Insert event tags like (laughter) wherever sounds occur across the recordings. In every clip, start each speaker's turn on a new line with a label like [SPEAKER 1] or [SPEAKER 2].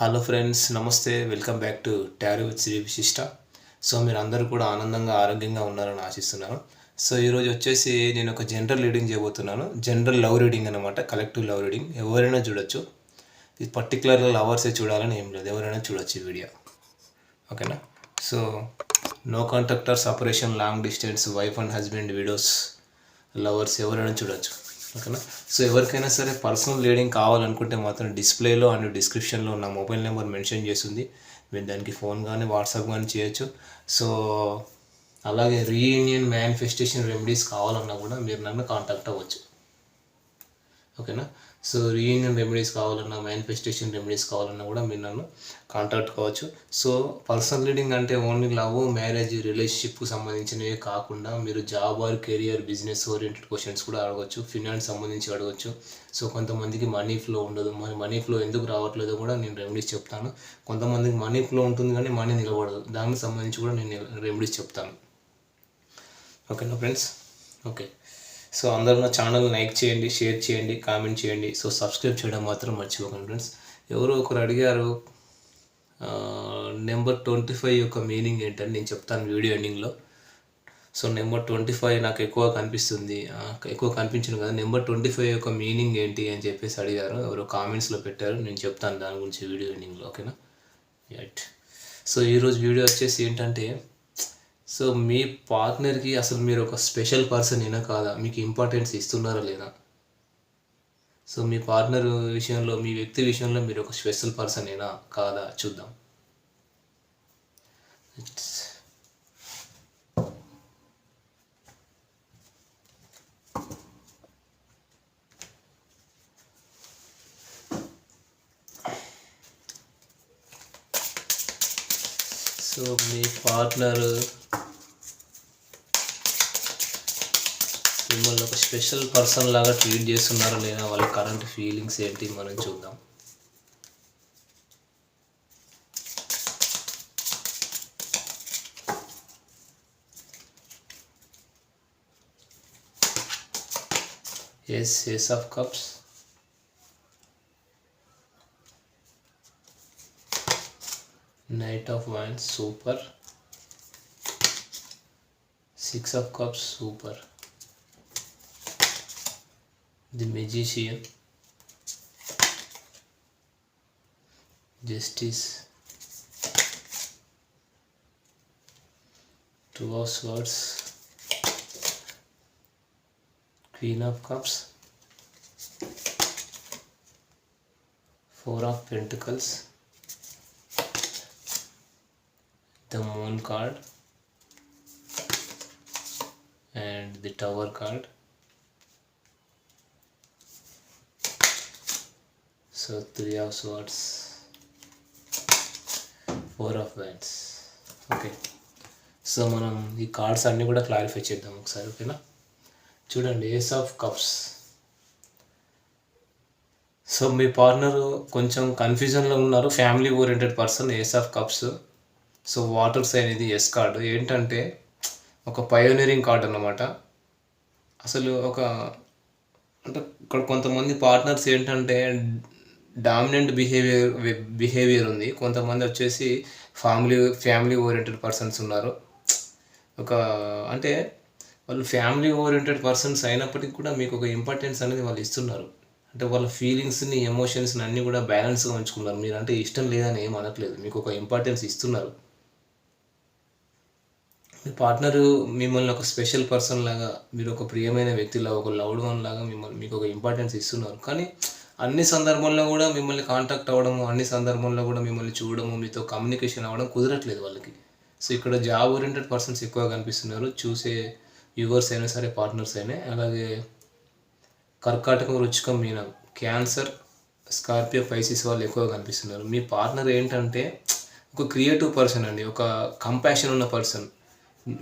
[SPEAKER 1] Hello friends నమస్తే. Welcome back to tarot with Shri Vishishta so మీరు అందరూ కూడా ఆనందంగా ఆరోగ్యంగా ఉన్నారని ఆశిస్తున్నాను. సో ఈరోజు వచ్చేసి నేను ఒక జనరల్ రీడింగ్ చేయబోతున్నాను. జనరల్ లవ్ రీడింగ్ అనమాట కలెక్టివ్ లవ్ రీడింగ్ ఎవరైనా చూడొచ్చు. ఇది పర్టికులర్గా లవర్సే చూడాలని ఏం లేదు. ఎవరైనా చూడొచ్చు ఈ వీడియో ఓకేనా so no contractors operation long distance wife and husband videos lovers ఎవరైనా చూడొచ్చు. ఓకేనా సో ఎవరికైనా సరే పర్సనల్ రీడింగ్ కావాలనుకుంటే మాత్రం డిస్ప్లేలో అండ్ డిస్క్రిప్షన్లో నా మొబైల్ నెంబర్ మెన్షన్ చేస్తుంది. మీరు దానికి ఫోన్ కానీ వాట్సాప్ కానీ చేయొచ్చు. సో అలాగే రీయూనియన్ మేనిఫెస్టేషన్ రెమెడీస్ కావాలన్నా కూడా మీరు నన్ను కాంటాక్ట్ అవ్వచ్చు. ఓకేనా? సో రీయూనియన్ రెమెడీస్ కావాలన్నా మేనిఫెస్టేషన్ రెమెడీస్ కావాలన్నా కూడా మీరు నన్ను కాంటాక్ట్ కావచ్చు. సో పర్సనల్ రీడింగ్ అంటే ఓన్లీ లవ్ మ్యారేజ్ రిలేషన్షిప్కి సంబంధించినవి కాకుండా మీరు job or career business oriented questions కూడా అడగవచ్చు ఫినాన్స్ సంబంధించి అడగవచ్చు సో కొంతమందికి మనీ ఫ్లో ఉండదు. మరి మనీ ఫ్లో ఎందుకు రావట్లేదో కూడా నేను రెమెడీస్ చెప్తాను. కొంతమందికి మనీ ఫ్లో ఉంటుంది కానీ మనీ నిలబడదు. దానికి సంబంధించి కూడా నేను రెమెడీస్ చెప్తాను. ఓకేనా ఫ్రెండ్స్ ఓకే సో అందరూ నా ఛానల్ లైక్ చేయండి షేర్ చేయండి కామెంట్ చేయండి. సో సబ్స్క్రైబ్ చేయడం మాత్రం మర్చిపోకండి ఫ్రెండ్స్. ఎవరో ఒకరు అడిగారు నెంబర్ ట్వంటీ ఫైవ్ యొక్క మీనింగ్ ఏంటని నేను చెప్తాను వీడియో ఎండింగ్లో. సో నెంబర్ ట్వంటీ ఫైవ్ నాకు ఎక్కువ కనిపిస్తుంది. ఎక్కువ కనిపించింది కదా. నెంబర్ ట్వంటీ ఫైవ్ యొక్క మీనింగ్ ఏంటి అని చెప్పేసి అడిగారు. ఎవరో కామెంట్స్లో పెట్టారు. నేను చెప్తాను దాని గురించి వీడియో ఎండింగ్లో ఓకేనా? రైట్ సో ఈరోజు వీడియో వచ్చేసి ఏంటంటే సో మీ పార్ట్నర్కి అసలు మీరు ఒక స్పెషల్ పర్సన్ అయినా కాదా? మీకు ఇంపార్టెన్స్ ఇస్తున్నారా లేదా? సో మీ పార్ట్నర్ విషయంలో మీ వ్యక్తి విషయంలో మీరు ఒక స్పెషల్ పర్సన్ అయినా కాదా? చూద్దాం. సో మీ పార్ట్నర్ మిమ్మల్ని ఒక స్పెషల్ పర్సన్ లాగా ట్రీట్ చేస్తున్నారా లేదా? వాళ్ళ కరెంట్ ఫీలింగ్స్ ఏంటి? మనం చూద్దాం. Ace ace of cups knight of wands super six of cups super The Magician, Justice, Two of Swords, Queen of Cups, Four of Pentacles. the moon card. And the tower card so three of swords four of wands. Okay so మనం ఈ cards అన్నీ కూడా clarify చేద్దాం ఒకసారి ఓకేనా చూడండి ace of cups so మీ partner కొంచెం కన్ఫ్యూజన్లో ఉన్నారు family oriented person ace of cups so water sign ఇది ఎస్ కార్డు ఏంటంటే ఒక పయోనీరింగ్ కార్డ్ అన్నమాట. అసలు ఒక అంటే ఇక్కడ కొంతమంది పార్ట్నర్స్ ఏంటంటే డామినెంట్ బిహేవియర్ బిహేవియర్ ఉంది. కొంతమంది వచ్చేసి ఫ్యామిలీ ఫ్యామిలీ ఓరియంటెడ్ పర్సన్స్ ఉన్నారు. ఒక అంటే వాళ్ళు ఫ్యామిలీ ఓరియంటెడ్ పర్సన్స్ అయినప్పటికీ కూడా మీకు ఒక ఇంపార్టెన్స్ అనేది వాళ్ళు ఇస్తున్నారు. అంటే వాళ్ళ ఫీలింగ్స్ని ఎమోషన్స్ని అన్నీ కూడా బ్యాలెన్స్గా ఉంచుకున్నారు. మీరు అంటే ఇష్టం లేదని ఏం అనట్లేదు. మీకు ఒక ఇంపార్టెన్స్ ఇస్తున్నారు. మీ పార్ట్నర్ మిమ్మల్ని ఒక స్పెషల్ పర్సన్ లాగా మీరు ఒక ప్రియమైన వ్యక్తిలాగా ఒక లవ్డ్ వన్ లాగా మిమ్మల్ని మీకు ఒక ఇంపార్టెన్స్ ఇస్తున్నారు. కానీ అన్ని సందర్భంలో కూడా మిమ్మల్ని కాంటాక్ట్ అవ్వడము అన్ని సందర్భంలో కూడా మిమ్మల్ని చూడడము మీతో కమ్యూనికేషన్ అవ్వడం కుదరట్లేదు వాళ్ళకి. సో ఇక్కడ జాబ్ ఓరియంటెడ్ పర్సన్స్ ఎక్కువగా కనిపిస్తున్నారు. చూసే వ్యూవర్స్ అయినా సరే పార్ట్నర్స్ అయినా. అలాగే కర్కాటకం రుచికం మీనం క్యాన్సర్ స్కార్పియో పైసిస్ వాళ్ళు ఎక్కువగా కనిపిస్తున్నారు. మీ పార్ట్నర్ ఏంటంటే ఒక క్రియేటివ్ పర్సన్ అండి. ఒక కంపాషన్ ఉన్న పర్సన్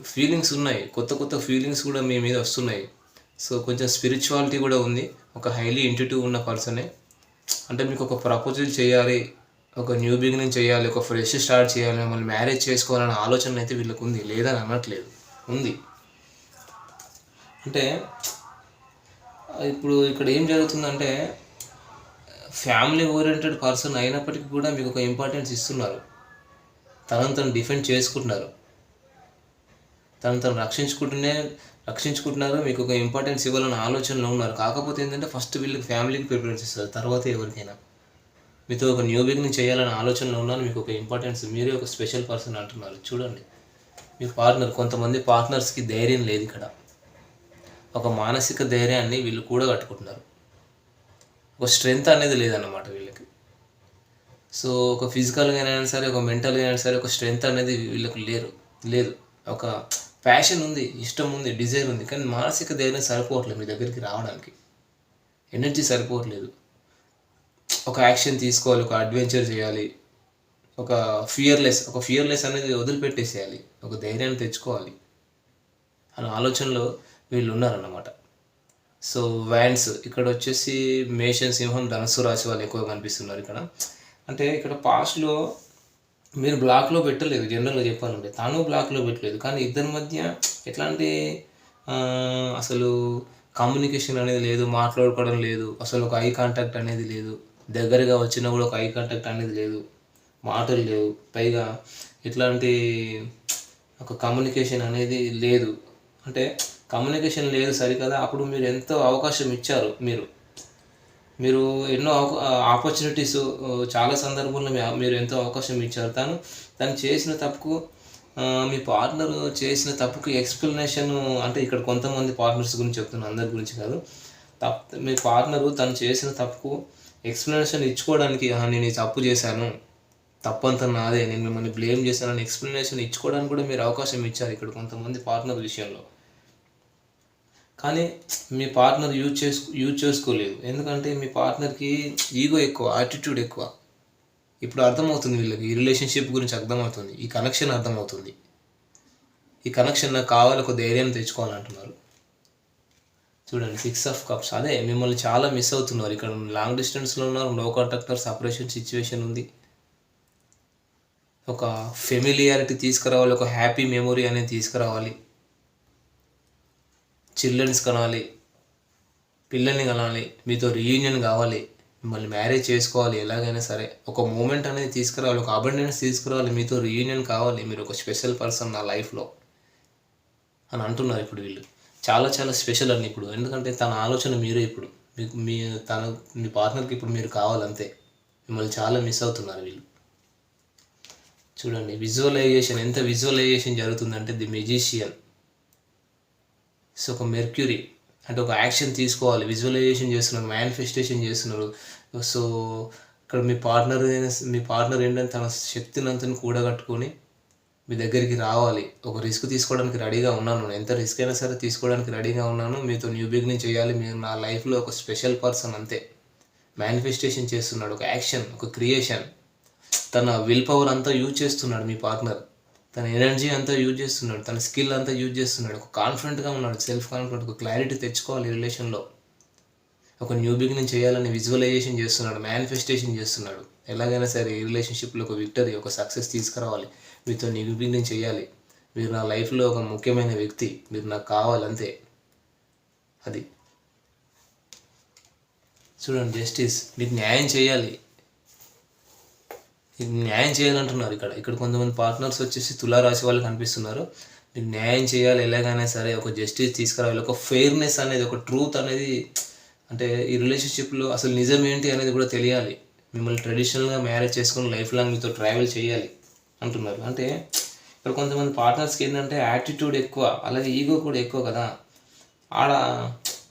[SPEAKER 1] ఫీలింగ్స్ ఉన్నాయి. కొత్త కొత్త ఫీలింగ్స్ కూడా మీ మీద వస్తున్నాయి. సో కొంచెం స్పిరిచువాలిటీ కూడా ఉంది. ఒక హైలీ ఇంటిటివ్ ఉన్న పర్సనే అంటే మీకు ఒక ప్రపోజల్ చేయాలి ఒక న్యూ బిగినింగ్ చేయాలి ఒక ఫ్రెష్ స్టార్ట్ చేయాలి మిమ్మల్ని మ్యారేజ్ చేసుకోవాలనే ఆలోచన అయితే వీళ్ళకు ఉంది. లేదని అనట్లేదు. ఉంది. అంటే ఇప్పుడు ఇక్కడ ఏం జరుగుతుందంటే ఫ్యామిలీ ఓరియంటెడ్ పర్సన్ అయినప్పటికీ కూడా మీకు ఒక ఇంపార్టెన్స్ ఇస్తున్నారు. తనను తను డిఫెండ్ చేసుకుంటున్నారు. తను తను రక్షించుకుంటూనే రక్షించుకుంటున్నారు మీకు ఒక ఇంపార్టెన్స్ ఇవ్వాలన్న ఆలోచనలో ఉన్నారు. కాకపోతే ఏంటంటే ఫస్ట్ వీళ్ళకి ఫ్యామిలీకి ప్రిఫరెన్స్ ఇస్తారు తర్వాత ఎవరికైనా. మీతో ఒక న్యూ బిగినింగ్ చేయాలనే ఆలోచనలో ఉన్నారు మీకు ఒక ఇంపార్టెన్స్ మీరే ఒక స్పెషల్ పర్సన్ అంటున్నారు. చూడండి మీ పార్ట్నర్ కొంతమంది పార్ట్నర్స్కి ధైర్యం లేదు ఇక్కడ. ఒక మానసిక ధైర్యాన్ని వీళ్ళు కూడా కట్టుకుంటున్నారు ఒక స్ట్రెంగ్త్ అనేది లేదన్నమాట వీళ్ళకి. సో ఒక ఫిజికల్గా అయినా సరే ఒక మెంటల్గా అయినా సరే ఒక స్ట్రెంగ్త్ అనేది వీళ్ళకి లేరు లేదు. ఒక ప్యాషన్ ఉంది ఇష్టం ఉంది డిజైర్ ఉంది కానీ మానసిక ధైర్యం సరిపోవట్లేదు మీ దగ్గరికి రావడానికి. ఎనర్జీ సరిపోవట్లేదు. ఒక యాక్షన్ తీసుకోవాలి ఒక అడ్వెంచర్ చేయాలి ఒక ఫియర్లెస్ ఒక ఫియర్లెస్ అనేది వదిలిపెట్టేసేయాలి ఒక ధైర్యాన్ని తెచ్చుకోవాలి అనే ఆలోచనలో వీళ్ళు ఉన్నారన్నమాట. సో వ్యాన్స్ ఇక్కడ వచ్చేసి మేషన్ సింహం ధనస్సు రాశి వాళ్ళు ఎక్కువ కనిపిస్తున్నారు ఇక్కడ. అంటే ఇక్కడ పాస్ట్లో మీరు బ్లాక్లో పెట్టలేదు జనరల్గా చెప్పాలంటే. తను బ్లాక్లో పెట్టలేదు. కానీ ఇద్దరి మధ్య ఎట్లాంటి అసలు కమ్యూనికేషన్ అనేది లేదు మాట్లాడుకోవడం లేదు. అసలు ఒక ఐ కాంటాక్ట్ అనేది లేదు. దగ్గరగా వచ్చినా కూడా ఒక ఐ కాంటాక్ట్ అనేది లేదు. మాటలు లేవు. పైగా ఇట్లాంటి ఒక కమ్యూనికేషన్ అనేది లేదు. అంటే కమ్యూనికేషన్ లేదు సరికదా? అప్పుడు మీరు ఎంతో అవకాశం ఇచ్చారు మీరు. మీరు ఎన్నో ఆపర్చునిటీస్ చాలా సందర్భంలో మీరు ఎంతో అవకాశం ఇచ్చారు. తను తను చేసిన తప్పుకు మీ పార్ట్నర్ చేసిన తప్పుకి ఎక్స్ప్లెనేషన్ అంటే ఇక్కడ కొంతమంది పార్ట్నర్స్ గురించి చెప్తున్నాను అందరి గురించి కాదు. తప్పు మీ పార్ట్నరు తను చేసిన తప్పుకు ఎక్స్ప్లెనేషన్ ఇచ్చుకోవడానికి నేను తప్పు చేశాను. తప్పంతా నాదే. నేను మిమ్మల్ని బ్లేమ్ చేశానని ఎక్స్ప్లెనేషన్ ఇచ్చుకోవడానికి కూడా మీరు అవకాశం ఇచ్చారు ఇక్కడ కొంతమంది పార్ట్నర్ విషయంలో. కానీ మీ పార్ట్నర్ యూజ్ చేసు యూజ్ చేసుకోలేదు. ఎందుకంటే మీ పార్ట్నర్కి ఈగో ఎక్కువ యాటిట్యూడ్ ఎక్కువ. ఇప్పుడు అర్థమవుతుంది వీళ్ళకి. ఈ రిలేషన్షిప్ గురించి అర్థమవుతుంది. ఈ కనెక్షన్ అర్థమవుతుంది. ఈ కనెక్షన్ నాకు కావాలి ఒక ధైర్యం తెచ్చుకోవాలంటున్నారు. చూడండి సిక్స్ ఆఫ్ కప్స్ అదే మిమ్మల్ని చాలా మిస్ అవుతున్నారు. ఇక్కడ లాంగ్ డిస్టెన్స్లో ఉన్నారు నో కాంటాక్టర్ సపరేషన్ సిచ్యువేషన్ ఉంది. ఒక ఫెమిలియారిటీ తీసుకురావాలి ఒక హ్యాపీ మెమొరీ అనేది తీసుకురావాలి. చిల్డ్రన్స్ కనాలి పిల్లల్ని కనాలి మీతో రీయూనియన్ కావాలి మిమ్మల్ని మ్యారేజ్ చేసుకోవాలి ఎలాగైనా సరే. ఒక మూమెంట్ అనేది తీసుకురావాలి ఒక అబండెన్స్ తీసుకురావాలి మీతో రీయూనియన్ కావాలి మీరు ఒక స్పెషల్ పర్సన్ నా లైఫ్లో అని అంటున్నారు ఇప్పుడు వీళ్ళు. చాలా చాలా స్పెషల్ అని ఇప్పుడు. ఎందుకంటే తన ఆలోచన మీరే ఇప్పుడు. మీకు మీ తన మీ పార్ట్నర్కి ఇప్పుడు మీరు కావాలంతే. మిమ్మల్ని చాలా మిస్ అవుతున్నారు వీళ్ళు. చూడండి విజువలైజేషన్ ఎంత విజువలైజేషన్ జరుగుతుందంటే ది మెజిషియన్ సో ఒక మెర్క్యూరీ అంటే ఒక యాక్షన్ తీసుకోవాలి. విజువలైజేషన్ చేస్తున్నారు మేనిఫెస్టేషన్ చేస్తున్నారు. సో ఇక్కడ మీ పార్ట్నర్ మీ పార్ట్నర్ ఏంటంటే తన శక్తిని అంతని కూడగట్టుకొని మీ దగ్గరికి రావాలి. ఒక రిస్క్ తీసుకోవడానికి రెడీగా ఉన్నాను ఎంత రిస్క్ అయినా సరే తీసుకోవడానికి రెడీగా ఉన్నాను. మీతో న్యూ బిగినింగ్ చేయాలి. మీరు నా లైఫ్లో ఒక స్పెషల్ పర్సన్ అంతే. మేనిఫెస్టేషన్ చేస్తున్నాడు ఒక యాక్షన్ ఒక క్రియేషన్. తన విల్ పవర్ అంతా యూజ్ చేస్తున్నాడు మీ పార్ట్నర్. తన ఎనర్జీ అంతా యూజ్ చేస్తున్నాడు తన స్కిల్ అంతా యూజ్ చేస్తున్నాడు. ఒక కాన్ఫిడెంట్గా ఉన్నాడు సెల్ఫ్ కాన్ఫిడెంట్ ఒక క్లారిటీ తెచ్చుకోవాలి రిలేషన్లో ఒక న్యూ బిగినింగ్ చేయాలని విజువలైజేషన్ చేస్తున్నాడు మేనిఫెస్టేషన్ చేస్తున్నాడు. ఎలాగైనా సరే ఈ రిలేషన్షిప్లో ఒక విక్టరీ ఒక సక్సెస్ తీసుకురావాలి. మీతో న్యూ బిగినింగ్ చేయాలి. మీరు నా లైఫ్లో ఒక ముఖ్యమైన వ్యక్తి మీరు నాకు కావాలంతే అది. చూడండి జస్టిస్ మీకు న్యాయం చేయాలి. న్యాయం చేయాలంటున్నారు ఇక్కడ. ఇక్కడ కొంతమంది పార్ట్నర్స్ వచ్చేసి తులారాశి వాళ్ళు కనిపిస్తున్నారు. మీకు న్యాయం చేయాలి ఎలాగైనా సరే ఒక జస్టిస్ తీసుకురావాలి. ఒక ఫెయిర్నెస్ అనేది ఒక ట్రూత్ అనేది అంటే ఈ రిలేషన్షిప్లో అసలు నిజం ఏంటి అనేది కూడా తెలియాలి. మిమ్మల్ని ట్రెడిషనల్గా మ్యారేజ్ చేసుకుని లైఫ్ లాంగ్ మీతో ట్రావెల్ చేయాలి అంటున్నారు. అంటే ఇక్కడ కొంతమంది పార్ట్నర్స్కి ఏంటంటే యాటిట్యూడ్ ఎక్కువ అలాగే ఈగో కూడా ఎక్కువ కదా. ఆడ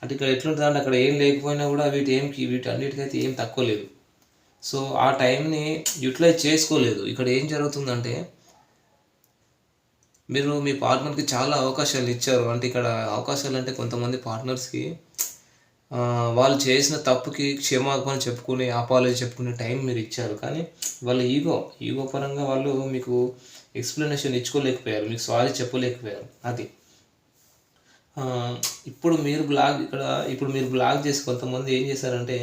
[SPEAKER 1] అంటే ఇక్కడ ఎట్లుంటుందంటే అక్కడ ఏం లేకపోయినా కూడా వీటి ఏంకి వీటి అన్నిటికైతే ఏం తక్కువ లేదు. సో ఆ టైంని యూటిలైజ్ చేసుకోలేదు. ఇక్కడ ఏం జరుగుతుందంటే మీరు మీ పార్ట్నర్కి చాలా అవకాశాలు ఇచ్చారు. అంటే ఇక్కడ అవకాశాలు అంటే కొంతమంది పార్ట్నర్స్కి వాళ్ళు చేసిన తప్పుకి క్షమాపణ చెప్పుకుని ఆపాలని చెప్పుకునే టైం మీరు ఇచ్చారు. కానీ వాళ్ళ ఈగో ఈగో పరంగా వాళ్ళు మీకు ఎక్స్ప్లెనేషన్ ఇచ్చుకోలేకపోయారు. మీకు సారీ చెప్పలేకపోయారు. అది. ఇప్పుడు మీరు బ్లాగ్ ఇక్కడ ఇప్పుడు మీరు బ్లాగ్ చేసి కొంతమంది ఏం చేశారంటే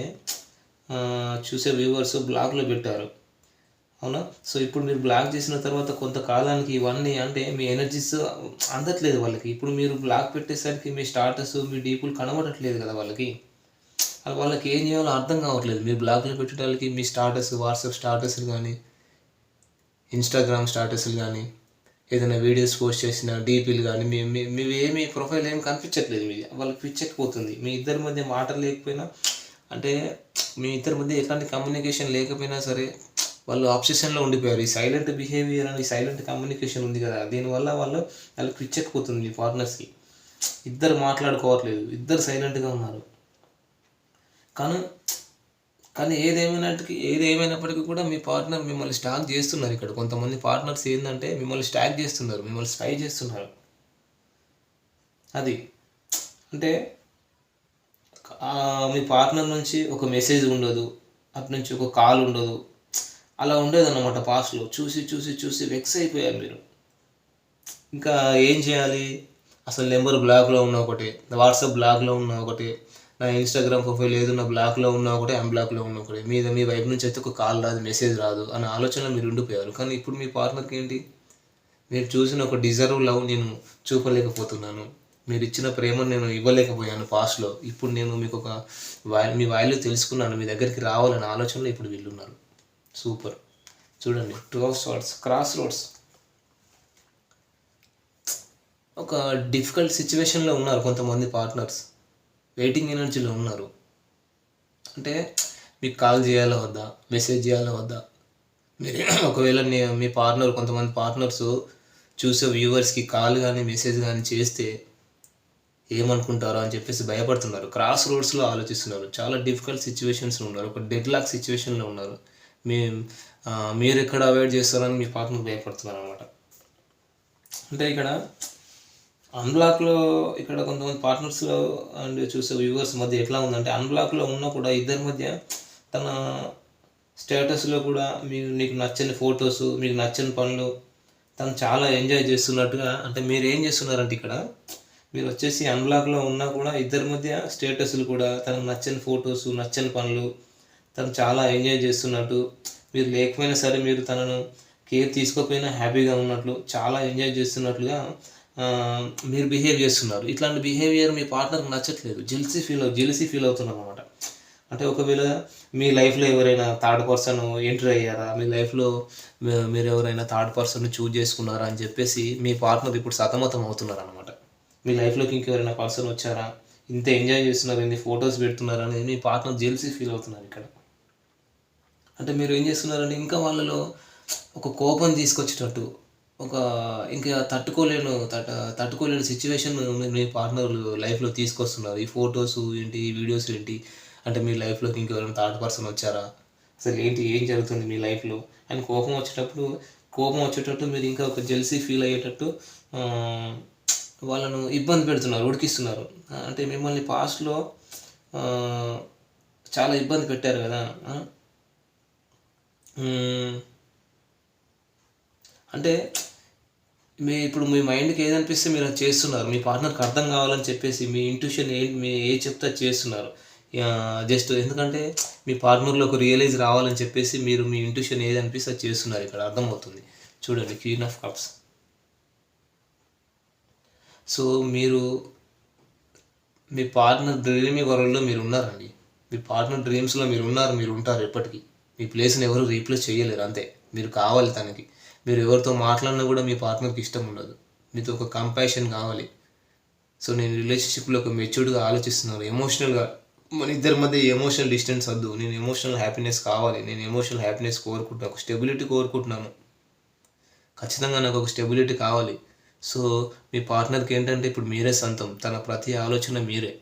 [SPEAKER 1] చూసే వ్యూవర్స్ బ్లాగ్లో పెట్టారు. అవునా? సో ఇప్పుడు మీరు బ్లాక్ చేసిన తర్వాత కొంతకాలానికి ఇవన్నీ అంటే మీ ఎనర్జీస్ అందట్లేదు వాళ్ళకి. ఇప్పుడు మీరు బ్లాక్ పెట్టేసరికి మీ స్టార్టర్స్ మీ డీపులు కనబడట్లేదు కదా వాళ్ళకి. అది వాళ్ళకి ఏం చేయాలో అర్థం కావట్లేదు. మీరు బ్లాగ్లో పెట్టడానికి మీ స్టార్టర్స్ వాట్సాప్ స్టార్టర్స్లు కానీ ఇన్స్టాగ్రామ్ స్టార్టస్లు కానీ ఏదైనా వీడియోస్ పోస్ట్ చేసిన డీపీలు కానీ మీ మీ మీవి ప్రొఫైల్ ఏమి కనిపించట్లేదు మీది వాళ్ళకి పిచ్చెక్కిపోతుంది. మీ ఇద్దరి మధ్య మాటలు లేకపోయినా అంటే మీ ఇద్దరి మధ్య ఎట్లాంటి కమ్యూనికేషన్ లేకపోయినా సరే వాళ్ళు ఆబ్సెషన్లో ఉండిపోయారు. ఈ సైలెంట్ బిహేవియర్ అని సైలెంట్ కమ్యూనికేషన్ ఉంది కదా దీనివల్ల వాళ్ళు వాళ్ళకి పిచ్చకపోతుంది మీ పార్ట్నర్స్కి ఇద్దరు మాట్లాడుకోవట్లేదు ఇద్దరు సైలెంట్గా ఉన్నారు. కానీ కానీ ఏదేమైనట్టుకి ఏదేమైనప్పటికీ కూడా మీ పార్ట్నర్ మిమ్మల్ని స్టాక్ చేస్తున్నారు ఇక్కడ. కొంతమంది పార్ట్నర్స్ ఏంటంటే మిమ్మల్ని స్టాక్ చేస్తున్నారు మిమ్మల్ని స్పై చేస్తున్నారు. అది. అంటే మీ పార్ట్నర్ నుంచి ఒక మెసేజ్ ఉండదు. అటు నుంచి ఒక కాల్ ఉండదు. అలా ఉండేది అన్నమాట పాస్ట్లో చూసి చూసి చూసి వెక్స్ అయిపోయారు మీరు. ఇంకా ఏం చేయాలి? అసలు నెంబర్ బ్లాక్లో ఉన్న ఒకటి. వాట్సాప్ బ్లాక్లో ఉన్న ఒకటి. నా ఇన్స్టాగ్రామ్ ప్రొఫైల్ ఏదో నా బ్లాక్లో ఉన్న ఒకటి అన్బ్లాక్లో ఉన్న ఒకటి. మీద మీ వైపు నుంచి అయితే ఒక కాల్ రాదు మెసేజ్ రాదు అనే ఆలోచన మీరు ఉండిపోయారు. కానీ ఇప్పుడు మీ పార్ట్నర్కి ఏంటి? మీరు చూసిన ఒక డిజర్వ్ లవ్ నేను చూపలేకపోతున్నాను. మీరు ఇచ్చిన ప్రేమను నేను ఇవ్వలేకపోయాను పాస్ట్లో. ఇప్పుడు నేను మీకు ఒక వాల్యూ మీ వాల్యూ తెలుసుకున్నాను. మీ దగ్గరికి రావాలనే ఆలోచనలో ఇప్పుడు వీళ్ళున్నారు. సూపర్. చూడండి. Two of swords crossroads. ఒక డిఫికల్ట్ సిచ్యువేషన్లో ఉన్నారు కొంతమంది పార్ట్నర్స్. వెయిటింగ్ ఎనర్జీలో ఉన్నారు. అంటే మీకు కాల్ చేయాలా వద్దా? మెసేజ్ చేయాలా వద్దా? మీరు (clears throat) ఒకవేళ మీ పార్ట్నర్ కొంతమంది పార్ట్నర్స్ చూసే వ్యూవర్స్కి కాల్ కానీ మెసేజ్ కానీ చేస్తే ఏమనుకుంటారో అని చెప్పేసి భయపడుతున్నారు. క్రాస్ రోడ్స్లో ఆలోచిస్తున్నారు. చాలా డిఫికల్ట్ సిచ్యువేషన్స్లో ఉన్నారు. ఒక డెడ్ లాక్ సిచ్యువేషన్లో ఉన్నారు. మీ మీరు ఎక్కడ అవాయిడ్ చేస్తారని మీ పార్ట్నర్ భయపడుతున్నారు అనమాట అంటే ఇక్కడ అన్బ్లాక్లో ఇక్కడ కొంతమంది పార్ట్నర్స్లో అండ్ చూసే వ్యూవర్స్ మధ్య ఎట్లా ఉందంటే అన్బ్లాక్లో ఉన్నా కూడా ఇద్దరి మధ్య తన స్టేటస్లో కూడా మీకు నీకు నచ్చని ఫొటోస్ మీకు నచ్చని పనులు తను చాలా ఎంజాయ్ చేస్తున్నట్టుగా అంటే మీరు ఏం చేస్తున్నారంటే ఇక్కడ మీరు వచ్చేసి అన్బ్లాక్లో ఉన్నా కూడా ఇద్దరి మధ్య స్టేటస్లు కూడా తనకు నచ్చని ఫొటోస్ నచ్చని పనులు తను చాలా ఎంజాయ్ చేస్తున్నట్టు మీరు లేకపోయినా సరే మీరు తనను కేర్ తీసుకోకపోయినా హ్యాపీగా ఉన్నట్లు చాలా ఎంజాయ్ చేస్తున్నట్లుగా మీరు బిహేవ్ చేస్తున్నారు. ఇట్లాంటి బిహేవియర్ మీ పార్ట్నర్కి నచ్చట్లేదు. జెల్సీ ఫీల్ జెల్సీ ఫీల్ అవుతున్నారు అనమాట అంటే ఒకవేళ మీ లైఫ్లో ఎవరైనా థర్డ్ పర్సన్ ఎంటర్ అయ్యారా? మీ లైఫ్లో మీరు ఎవరైనా థర్డ్ పర్సన్ చూజ్ చేసుకున్నారా అని చెప్పేసి మీ పార్ట్నర్ ఇప్పుడు సతమతం అవుతున్నారు అనమాట మీ లైఫ్లోకి ఇంకెవరైనా పర్సన్ వచ్చారా? ఇంత ఎంజాయ్ చేస్తున్నారు ఇన్ని ఫొటోస్ పెడుతున్నారు అనేది మీ పార్ట్నర్ జెల్సీ ఫీల్ అవుతున్నారు ఇక్కడ. అంటే మీరు ఏం చేస్తున్నారంటే ఇంకా వాళ్ళలో ఒక కోపం తీసుకొచ్చేటట్టు ఒక ఇంకా తట్టుకోలేను తట తట్టుకోలేని సిచ్యువేషన్ మీ పార్ట్నర్ లైఫ్లో తీసుకొస్తున్నారు. ఈ ఫొటోస్ ఏంటి ఈ వీడియోస్ ఏంటి? అంటే మీ లైఫ్లోకి ఇంకెవరైనా థర్డ్ పర్సన్ వచ్చారా? అసలు ఏంటి ఏం జరుగుతుంది మీ లైఫ్లో అని కోపం వచ్చేటప్పుడు కోపం వచ్చేటట్టు మీరు ఇంకా ఒక జెల్సీ ఫీల్ అయ్యేటట్టు వాళ్ళను ఇబ్బంది పెడుతున్నారు ఉడికిస్తున్నారు. అంటే మిమ్మల్ని పాస్ట్లో చాలా ఇబ్బంది పెట్టారు కదా అంటే మీ ఇప్పుడు మీ మైండ్కి ఏదనిపిస్తే మీరు అది చేస్తున్నారు. మీ పార్ట్నర్కి అర్థం కావాలని చెప్పేసి మీ ఇంట్యూషన్ ఏ మీ ఏ చెప్తే చేస్తున్నారు. జస్ట్ ఎందుకంటే మీ పార్ట్నర్లో ఒక రియలైజ్ రావాలని చెప్పేసి మీరు మీ ఇంట్యూషన్ ఏది అనిపిస్తే అది చేస్తున్నారు. ఇక్కడ అర్థమవుతుంది. చూడండి క్వీన్ ఆఫ్ కప్స్. సో మీరు మీ పార్ట్నర్ డ్రీమ్ వరల్డ్లో మీరు ఉన్నారండి. మీ పార్ట్నర్ డ్రీమ్స్లో మీరు ఉన్నారు మీరు ఉంటారు ఎప్పటికీ. మీ ప్లేస్ని ఎవరు రీప్లేస్ చేయలేరు అంతే. మీరు కావాలి తనకి. మీరు ఎవరితో మాట్లాడినా కూడా మీ పార్ట్నర్కి ఇష్టం ఉండదు. మీతో ఒక కంపాషన్ కావాలి. సో నేను రిలేషన్షిప్లో ఒక మెచ్యూర్డ్గా ఆలోచిస్తున్నాను. ఎమోషనల్గా మన ఇద్దరి మధ్య ఎమోషనల్ డిస్టెన్స్ వద్దు. నేను ఎమోషనల్ హ్యాపీనెస్ కావాలి. నేను ఎమోషనల్ హ్యాపీనెస్ కోరుకుంటున్నాను ఒక స్టెబిలిటీ కోరుకుంటున్నాను. ఖచ్చితంగా నాకు ఒక స్టెబిలిటీ కావాలి. సో మీ పార్ట్నర్కి ఏంటంటే ఇప్పుడు మీరే సొంతం. తన ప్రతి ఆలోచన మీరే.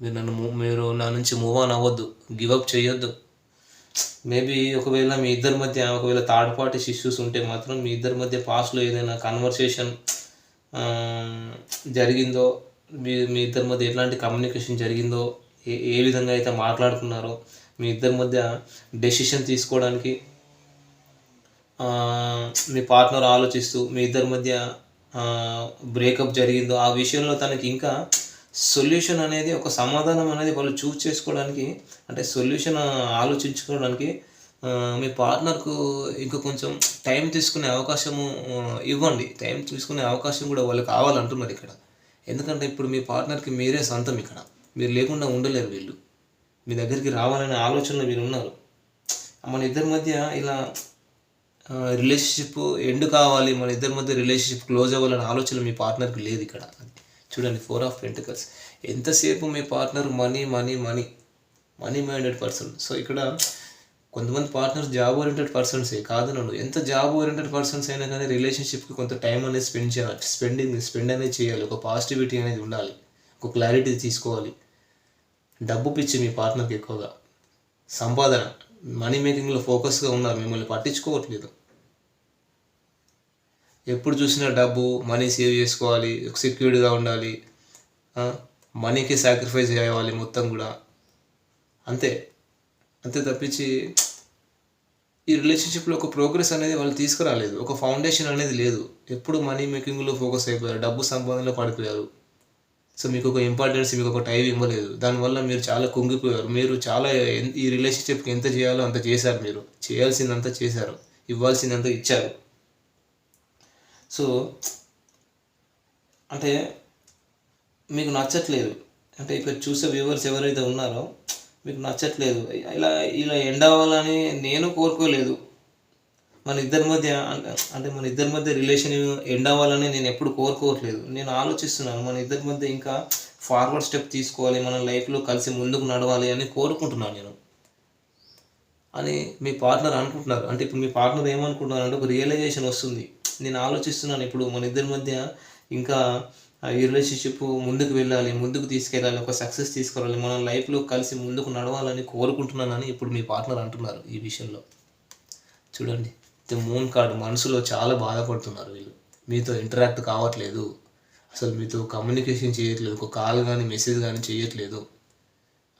[SPEAKER 1] మీరు నన్ను మీరు నా నుంచి మూవ్ ఆన్ అవ్వద్దు. గివప్ చేయొద్దు. మేబీ ఒకవేళ మీ ఇద్దరి మధ్య ఒకవేళ థర్డ్ పార్టీ ఇష్యూస్ ఉంటే మాత్రం మీ ఇద్దరి మధ్య పాస్ట్లో ఏదైనా కన్వర్సేషన్ జరిగిందో మీ మీ ఇద్దరి మధ్య ఎట్లాంటి కమ్యూనికేషన్ జరిగిందో ఏ ఏ విధంగా అయితే మాట్లాడుకున్నారో మీ ఇద్దరి మధ్య డెసిషన్ తీసుకోవడానికి మీ పార్ట్నర్ ఆలోచిస్తూ మీ ఇద్దరి మధ్య బ్రేకప్ జరిగిందో ఆ విషయంలో తనకి ఇంకా సొల్యూషన్ అనేది ఒక సమాధానం అనేది వాళ్ళు చూస్ చేసుకోవడానికి అంటే సొల్యూషన్ ఆలోచించుకోవడానికి మీ పార్ట్నర్కు ఇంకా కొంచెం టైం తీసుకునే అవకాశము ఇవ్వండి. టైం తీసుకునే అవకాశం కూడా వాళ్ళు కావాలంటున్నారు ఇక్కడ. ఎందుకంటే ఇప్పుడు మీ పార్ట్నర్కి మీరే సొంతం ఇక్కడ. మీరు లేకుండా ఉండలేరు వీళ్ళు. మీ దగ్గరికి రావాలనే ఆలోచనలో మీరు ఉన్నారు. మన ఇద్దరి మధ్య ఇలా రిలేషన్షిప్ ఎండ్ కావాలి మన ఇద్దరి మధ్య రిలేషన్షిప్ క్లోజ్ అవ్వాలనే ఆలోచన మీ పార్ట్నర్కి లేదు ఇక్కడ. చూడండి ఫోర్ ఆఫ్ పెంటికల్స్ ఎంతసేపు మీ partner money money money money minded person so ఇక్కడ కొంతమంది పార్ట్నర్స్ జాబ్ ఓరియంటెడ్ పర్సన్సే కాదు నన్ను. ఎంత జాబ్ ఓరియంటెడ్ పర్సన్స్ అయినా కానీ రిలేషన్షిప్కి కొంత టైం అనేది స్పెండ్ చేయాలి. స్పెండింగ్ స్పెండ్ అనేది చేయాలి. ఒక పాజిటివిటీ అనేది ఉండాలి. ఒక క్లారిటీ తీసుకోవాలి. డబ్బు పిచ్చి మీ పార్ట్నర్కి ఎక్కువగా. సంపాదన. మనీ మేకింగ్లో ఫోకస్గా ఉన్నారు మిమ్మల్ని పట్టించుకోవట్లేదు. ఎప్పుడు చూసినా డబ్బు మనీ సేవ్ చేసుకోవాలి సెక్యూర్డ్గా ఉండాలి. మనీకి సాక్రిఫైస్ చేయాలి మొత్తం కూడా. అంతే. అంతే తప్పించి ఈ రిలేషన్షిప్లో ఒక ప్రోగ్రెస్ అనేది వాళ్ళు తీసుకురాలేదు. ఒక ఫౌండేషన్ అనేది లేదు. ఎప్పుడు మనీ మేకింగ్లో ఫోకస్ అయిపోయారు డబ్బు సంపాదనలో పడిపోయారు. సో మీకు ఒక ఇంపార్టెన్స్ మీకు ఒక టైం ఇవ్వలేదు. దానివల్ల మీరు చాలా కుంగిపోయారు. మీరు చాలా ఈ రిలేషన్షిప్కి ఎంత చేయాలో అంత చేశారు మీరు. చేయాల్సిందంతా చేశారు. ఇవ్వాల్సిందంతా ఇచ్చారు. సో అంటే మీకు నచ్చట్లేదు. అంటే ఇక్కడ చూసే వ్యూవర్స్ ఎవరైతే ఉన్నారో మీకు నచ్చట్లేదు. ఇలా ఇలా ఎండ్ అవ్వాలని నేను కోరుకోలేదు. మన ఇద్దరి మధ్య అంటే- అంటే మన ఇద్దరి మధ్య రిలేషన్ ఎండ్ అవ్వాలని నేను ఎప్పుడు కోరుకోవట్లేదు. నేను ఆలోచిస్తున్నాను మన ఇద్దరి మధ్య ఇంకా ఫార్వర్డ్ స్టెప్ తీసుకోవాలి మన లైఫ్లో కలిసి ముందుకు నడవాలి అని కోరుకుంటున్నాను నేను. అని మీ పార్ట్నర్ అనుకుంటున్నారు. అంటే ఇప్పుడు మీ పార్ట్నర్ ఏమనుకుంటున్నారు అంటే ఒక రియలైజేషన్ వస్తుంది. నేను ఆలోచిస్తున్నాను ఇప్పుడు మన ఇద్దరి మధ్య ఇంకా ఆ ఈ రిలేషన్షిప్ ముందుకు వెళ్ళాలి ముందుకు తీసుకెళ్ళాలి ఒక సక్సెస్ తీసుకురావాలి మన లైఫ్లో కలిసి ముందుకు నడవాలని కోరుకుంటున్నానని ఇప్పుడు మీ పార్ట్నర్ అంటున్నారు ఈ విషయంలో. చూడండి. ది మూన్ కార్డ్ మనసులో చాలా బాధపడుతున్నారు వీళ్ళు. మీతో ఇంటరాక్ట్ కావట్లేదు. అసలు మీతో కమ్యూనికేషన్ చేయట్లేదు. ఒక కాల్ కానీ మెసేజ్ కానీ చేయట్లేదు.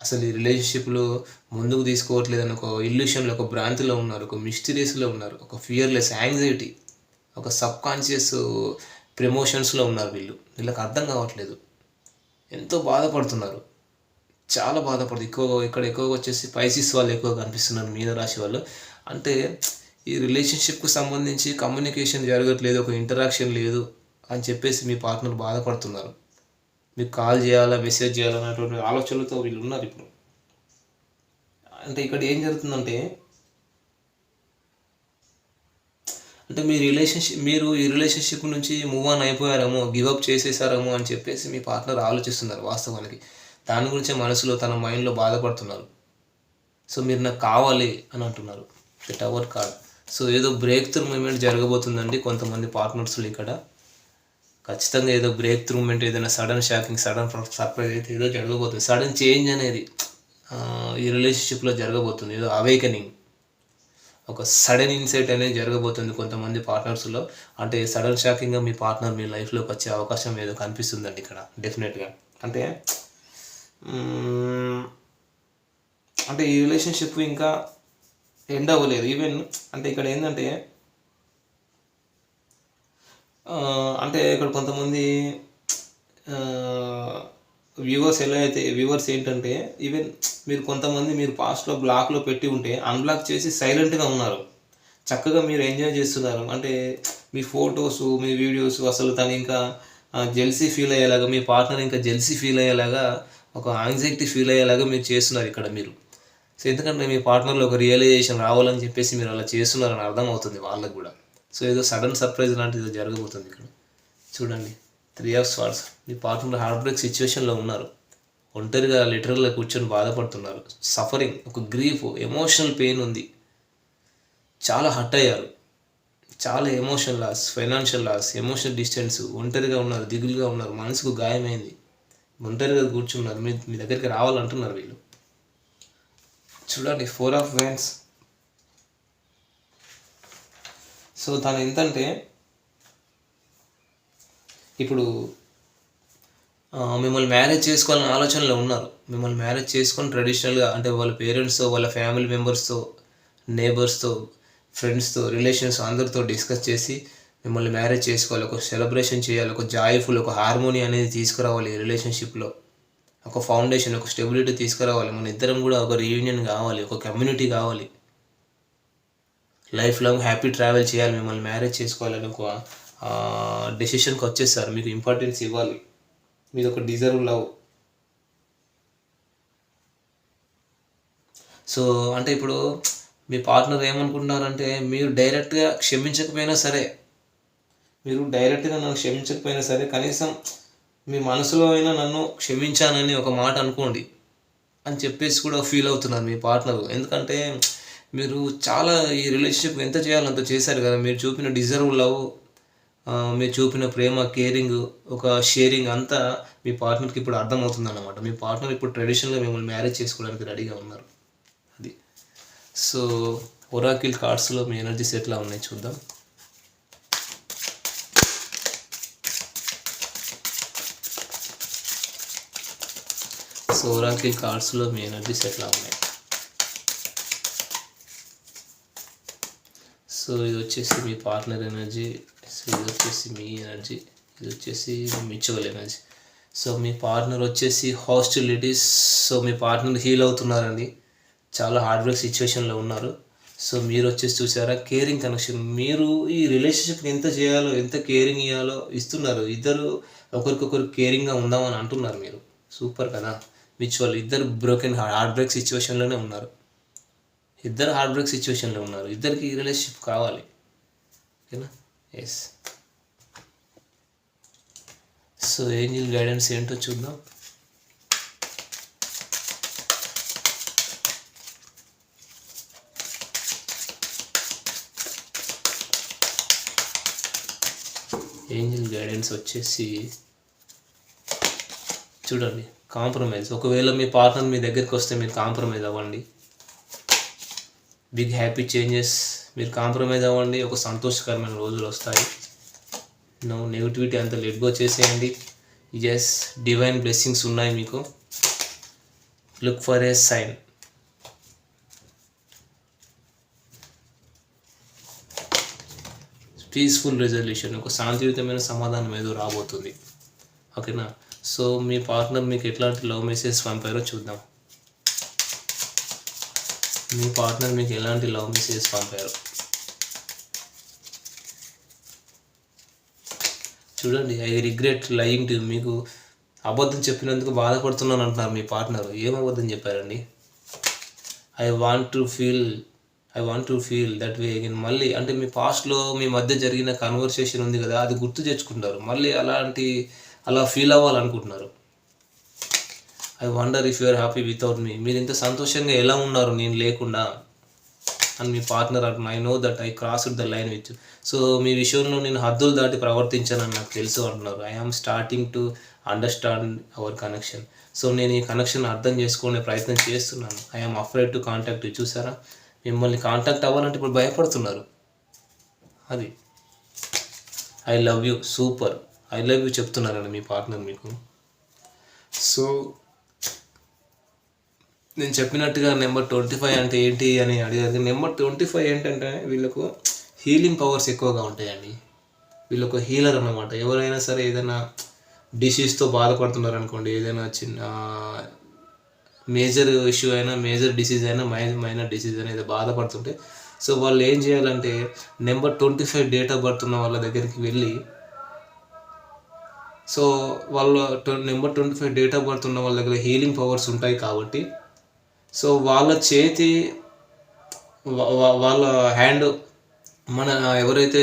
[SPEAKER 1] అసలు ఈ రిలేషన్షిప్లో ముందుకు తీసుకోవట్లేదు అని ఒక ఇల్యూషన్లో ఒక భ్రాంతిలో ఉన్నారు. ఒక మిస్టీరియస్లో ఉన్నారు. ఒక ఫియర్లెస్ యాంగ్జైటీ ఒక సబ్ కాన్షియస్ ప్రమోషన్స్లో ఉన్నారు వీళ్ళు. వీళ్ళకి అర్థం కావట్లేదు. ఎంతో బాధపడుతున్నారు. చాలా బాధపడుతుంది ఎక్కువ ఇక్కడ ఎక్కువగా వచ్చేసి పైసిస్ వాళ్ళు ఎక్కువ కనిపిస్తున్నారు. మీన రాశి వాళ్ళు. అంటే ఈ రిలేషన్షిప్కు సంబంధించి కమ్యూనికేషన్ జరగట్లేదు ఒక ఇంటరాక్షన్ లేదు అని చెప్పేసి మీ పార్ట్నర్ బాధపడుతున్నారు. మీకు కాల్ చేయాలా మెసేజ్ చేయాలా అనేటువంటి ఆలోచనలతో వీళ్ళు ఉన్నారు ఇప్పుడు. అంటే ఇక్కడ ఏం జరుగుతుందంటే అంటే మీ రిలేషన్షిప్ మీరు ఈ రిలేషన్షిప్ నుంచి మూవ్ ఆన్ అయిపోయారేమో గివ్ అప్ చేసేసారేమో అని చెప్పేసి మీ పార్ట్నర్ ఆలోచిస్తున్నారు వాస్తవానికి. దాని గురించే మనసులో తన మైండ్లో బాధపడుతున్నారు. సో మీరు నాకు కావాలి అని అంటున్నారు. టవర్ కార్డ్ సో ఏదో బ్రేక్ త్రూ మూమెంట్ జరగబోతుందండి కొంతమంది పార్ట్నర్స్లో ఇక్కడ. ఖచ్చితంగా ఏదో బ్రేక్ త్రూ మూమెంట్ ఏదైనా సడన్ షాకింగ్ సడన్ సర్ప్రైజ్ అయితే ఏదో జరగబోతుంది. సడన్ చేంజ్ అనేది ఈ రిలేషన్షిప్లో జరగబోతుంది. ఏదో అవేకనింగ్ ఒక సడన్ ఇన్సైట్ అనేది జరగబోతుంది కొంతమంది పార్ట్నర్స్లో అంటే సడన్ షాకింగ్గా మీ పార్ట్నర్ మీ లైఫ్లోకి వచ్చే అవకాశం ఏదో కనిపిస్తుందండి ఇక్కడ డెఫినెట్గా అంటే అంటే ఈ రిలేషన్షిప్ ఇంకా ఎండ్ అవ్వలేదు. ఈవెన్ అంటే ఇక్కడ ఏంటంటే అంటే ఇక్కడ కొంతమంది వ్యూవర్స్ ఎలా అయితే వ్యూవర్స్ ఏంటంటే ఈవెన్ మీరు కొంతమంది మీరు పాస్ట్లో బ్లాక్లో పెట్టి ఉంటే అన్బ్లాక్ చేసి సైలెంట్గా ఉన్నారు. చక్కగా మీరు ఎంజాయ్ చేస్తున్నారు. అంటే మీ ఫొటోస్ మీ వీడియోస్ అసలు తను ఇంకా జెల్సీ ఫీల్ అయ్యేలాగా మీ పార్ట్నర్ ఇంకా జెల్సీ ఫీల్ అయ్యేలాగా ఒక యాంగ్జైటీ ఫీల్ అయ్యేలాగా మీరు చేస్తున్నారు ఇక్కడ మీరు. సో ఎందుకంటే మీ పార్ట్నర్లో ఒక రియలైజేషన్ రావాలని చెప్పేసి మీరు అలా చేస్తున్నారని అర్థమవుతుంది వాళ్ళకు కూడా. సో ఏదో సడన్ సర్ప్రైజ్ లాంటిది ఏదో జరగబోతుంది ఇక్కడ. చూడండి త్రీ ఆఫ్ స్వార్డ్స్ మీ పార్ట్నర్ హార్ట్ బ్రేక్ సిచ్యువేషన్లో ఉన్నారు. ఒంటరిగా లిటరల్గా కూర్చొని బాధపడుతున్నారు. సఫరింగ్ ఒక గ్రీఫ్ ఎమోషనల్ పెయిన్ ఉంది. చాలా హట్ అయ్యారు. చాలా emotion loss financial loss emotional distance ఒంటరిగా ఉన్నారు దిగులుగా ఉన్నారు మనసుకు గాయమైంది. ఒంటరిగా కూర్చున్నారు మీ మీ దగ్గరికి రావాలంటున్నారు వీళ్ళు. చూడండి ఫోర్ ఆఫ్ వెన్స్. సో దాని ఏంటంటే ఇప్పుడు మిమ్మల్ని మ్యారేజ్ చేసుకోవాలని ఆలోచనలో ఉన్నారు. మిమ్మల్ని మ్యారేజ్ చేసుకొని ట్రెడిషనల్గా అంటే వాళ్ళ పేరెంట్స్తో వాళ్ళ ఫ్యామిలీ మెంబర్స్తో నేబర్స్తో ఫ్రెండ్స్తో రిలేషన్స్ అందరితో డిస్కస్ చేసి మిమ్మల్ని మ్యారేజ్ చేసుకోవాలి ఒక సెలబ్రేషన్ చేయాలి ఒక జాయ్ఫుల్ ఒక హార్మోని అనేది తీసుకురావాలి రిలేషన్షిప్లో. ఒక ఫౌండేషన్ ఒక స్టెబిలిటీ తీసుకురావాలి. మన ఇద్దరం కూడా ఒక రీయూనియన్ కావాలి ఒక కమ్యూనిటీ కావాలి. లైఫ్ లాంగ్ హ్యాపీ ట్రావెల్ చేయాలి. మిమ్మల్ని మ్యారేజ్ చేసుకోవాలని ఒక డెసిషన్కి వచ్చేస్తారు మీకు ఇంపార్టెన్స్ ఇవ్వాలి. మీది ఒక డిజర్వ్ లవ్ సో అంటే ఇప్పుడు మీ పార్ట్నర్ ఏమనుకుంటున్నారంటే మీరు డైరెక్ట్గా క్షమించకపోయినా సరే మీరు డైరెక్ట్గా నన్ను క్షమించకపోయినా సరే కనీసం మీ మనసులో అయినా నన్ను క్షమించానని ఒక మాట అనుకోండి అని చెప్పేసి కూడా ఫీల్ అవుతున్నారు మీ పార్ట్నర్. ఎందుకంటే మీరు చాలా ఈ రిలేషన్షిప్ ఎంత చేయాలో అంత చేశారు కదా. మీరు చూపిన డిజర్వ్ లవ్ మీరు చూపిన ప్రేమ కేరింగ్ ఒక షేరింగ్ అంతా మీ పార్ట్నర్కి ఇప్పుడు అర్థమవుతుంది అన్నమాట మీ పార్ట్నర్ ఇప్పుడు ట్రెడిషనల్గా మిమ్మల్ని మ్యారేజ్ చేసుకోవడానికి రెడీగా ఉన్నారు. అది. సో ఒరాకిల్ కార్డ్స్లో మీ ఎనర్జీస్ ఎట్లా ఉన్నాయి చూద్దాం. ఓరాకిల్ కార్డ్స్లో మీ ఎనర్జీస్ ఎట్లా ఉన్నాయి? సో ఇది వచ్చేసి మీ పార్ట్నర్ ఎనర్జీ సో ఇది వచ్చేసి మీ ఎనర్జీ ఇది వచ్చేసి మ్యూచువల్ ఎనర్జీ. సో మీ పార్ట్నర్ వచ్చేసి హాస్టిలిటీస్ సో మీ పార్ట్నర్ హీల్ అవుతున్నారండి చాలా హార్డ్ వర్క్ సిచ్యువేషన్లో ఉన్నారు. సో మీరు వచ్చేసి చూసారా కేరింగ్ కనెక్షన్ మీరు ఈ రిలేషన్షిప్ని ఎంత చేయాలో ఎంత కేరింగ్ ఇవ్వాలో ఇస్తున్నారు. ఇద్దరు ఒకరికొకరు కేరింగ్గా ఉందామని అంటున్నారు మీరు. సూపర్ కదా? మ్యూచువల్ ఇద్దరు బ్రోకెన్ హార్డ్ బ్రేక్ సిచ్యువేషన్లోనే ఉన్నారు. ఇద్దరు హార్డ్ బ్రేక్ సిచ్యువేషన్లో ఉన్నారు. ఇద్దరికి ఈ రిలేషన్షిప్ కావాలి. ఓకేనా? ఎస్ సో ఏంజిల్ గైడెన్స్ ఏంటో చూద్దాం. ఏంజిల్ గైడెన్స్ వచ్చేసి చూడండి. కాంప్రమైజ్. ఒకవేళ మీ పార్ట్నర్ మీ దగ్గరికి వస్తే మీరు కాంప్రమైజ్ అవ్వండి. Big happy changes. మీరు కాంప్రమైజ్ అవ్వండి. ఒక సంతోషకరమైన రోజులు వస్తాయి. నో నెగిటివిటీ అంతా లెట్ గో చేసేయండి. ఎస్ డివైన్ బ్లెస్సింగ్స్ ఉన్నాయి మీకు. Look for a sign peaceful resolution ఒక శాంతియుతమైన సమాధానం ఏదో రాబోతుంది. ఓకేనా సో మీ పార్ట్నర్ మీకు ఎట్లాంటి లవ్ మెసేజ్ పంపారో చూద్దాం. మీ పార్ట్నర్ మీకు ఎలాంటి లవ్ మెసేజ్ పంపారు. చూడండి ఐ రిగ్రెట్ లయింగ్ టు మీకు అబద్ధం చెప్పినందుకు బాధపడుతున్నాను అంటున్నారు మీ పార్ట్నర్. ఏం అబద్ధం చెప్పారండి? I want to feel I want to feel that way again మళ్ళీ అంటే మీ పాస్ట్లో మీ మధ్య జరిగిన కన్వర్సేషన్ ఉంది కదా అది గుర్తు తెచ్చుకుంటారు. మళ్ళీ అలాంటి అలా feel అవ్వాలనుకుంటున్నారు. I wonder if you're happy without మీ మీరు ఇంత సంతోషంగా ఎలా ఉన్నారు? నేను లేకుండా. అని మీ పార్ట్నర్ అంటున్నా I know that I crossed the line with so మీ విషయంలో నేను హద్దులు దాటి ప్రవర్తించానని నాకు తెలుసు అంటున్నారు. I am starting to understand our connection so నేను ఈ కనెక్షన్ అర్థం చేసుకునే ప్రయత్నం చేస్తున్నాను. I am afraid to contact చూసారా? మిమ్మల్ని కాంటాక్ట్ అవ్వాలంటే ఇప్పుడు భయపడుతున్నారు. అది. I love you super I love you చెప్తున్నారండి మీ పార్ట్నర్ మీకు. సో నేను చెప్పినట్టుగా నెంబర్ ట్వంటీ ఫైవ్ అంటే ఏంటి అని అడిగారు. నెంబర్ ట్వంటీ ఫైవ్ ఏంటంటే వీళ్ళకు హీలింగ్ పవర్స్ ఎక్కువగా ఉంటాయండి. వీళ్ళకు హీలర్ అన్నమాట. ఎవరైనా సరే ఏదైనా డిసీజ్తో బాధపడుతున్నారు అనుకోండి ఏదైనా చిన్న మేజర్ ఇష్యూ అయినా మేజర్ డిసీజ్ అయినా మై మైనర్ డిసీజ్ అయినా ఏదో బాధపడుతుంటే సో వాళ్ళు ఏం చేయాలంటే number twenty five date of birth ఉన్న వాళ్ళ దగ్గరికి వెళ్ళి సో వాళ్ళ number twenty five date of birth ఉన్న వాళ్ళ దగ్గర హీలింగ్ పవర్స్ ఉంటాయి కాబట్టి. సో వాళ్ళ చేతి వాళ్ళ హ్యాండ్ మన ఎవరైతే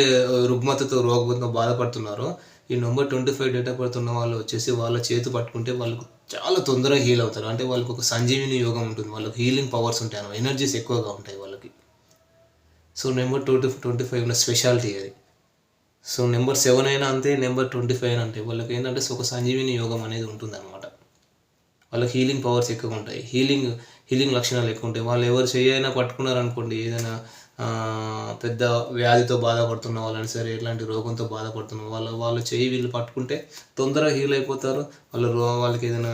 [SPEAKER 1] రుగ్మతతో రోగంతో బాధపడుతున్నారో ఈ number twenty five date of birth ఉన్న వాళ్ళు వచ్చేసి వాళ్ళ చేతి పట్టుకుంటే వాళ్ళకు చాలా తొందరగా హీల్ అవుతారు. అంటే వాళ్ళకి ఒక సంజీవిని యోగం ఉంటుంది. వాళ్ళకి హీలింగ్ పవర్స్ ఉంటాయి. ఎనర్జీస్ ఎక్కువగా ఉంటాయి వాళ్ళకి. So number twenty twenty five ఉన్న స్పెషాలిటీ అది. సో నెంబర్ సెవెన్ అయినా అంతే నెంబర్ ట్వంటీ ఫైవ్ అయినా అంతే. వాళ్ళకి ఏంటంటే ఒక సంజీవిని యోగం అనేది ఉంటుంది అనమాట వాళ్ళకి హీలింగ్ పవర్స్ ఎక్కువ ఉంటాయి. హీలింగ్ హీలింగ్ లక్షణాలు ఎక్కువ ఉంటాయి. వాళ్ళు ఎవరు చేయైనా పట్టుకున్నారు అనుకోండి ఏదైనా పెద్ద వ్యాధితో బాధపడుతున్న వాళ్ళని సరే ఎలాంటి రోగంతో బాధపడుతున్న వాళ్ళు వాళ్ళు చెయ్యి వీళ్ళు పట్టుకుంటే తొందరగా హీల్ అయిపోతారు. వాళ్ళ రో వాళ్ళకి ఏదైనా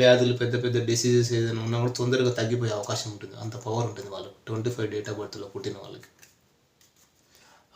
[SPEAKER 1] వ్యాధులు పెద్ద పెద్ద డిసీజెస్ ఏదైనా ఉన్నా కూడా తొందరగా తగ్గిపోయే అవకాశం ఉంటుంది. అంత పవర్ ఉంటుంది వాళ్ళకి. ట్వంటీ ఫైవ్ డేట్ ఆఫ్ బర్త్లో పుట్టిన వాళ్ళకి.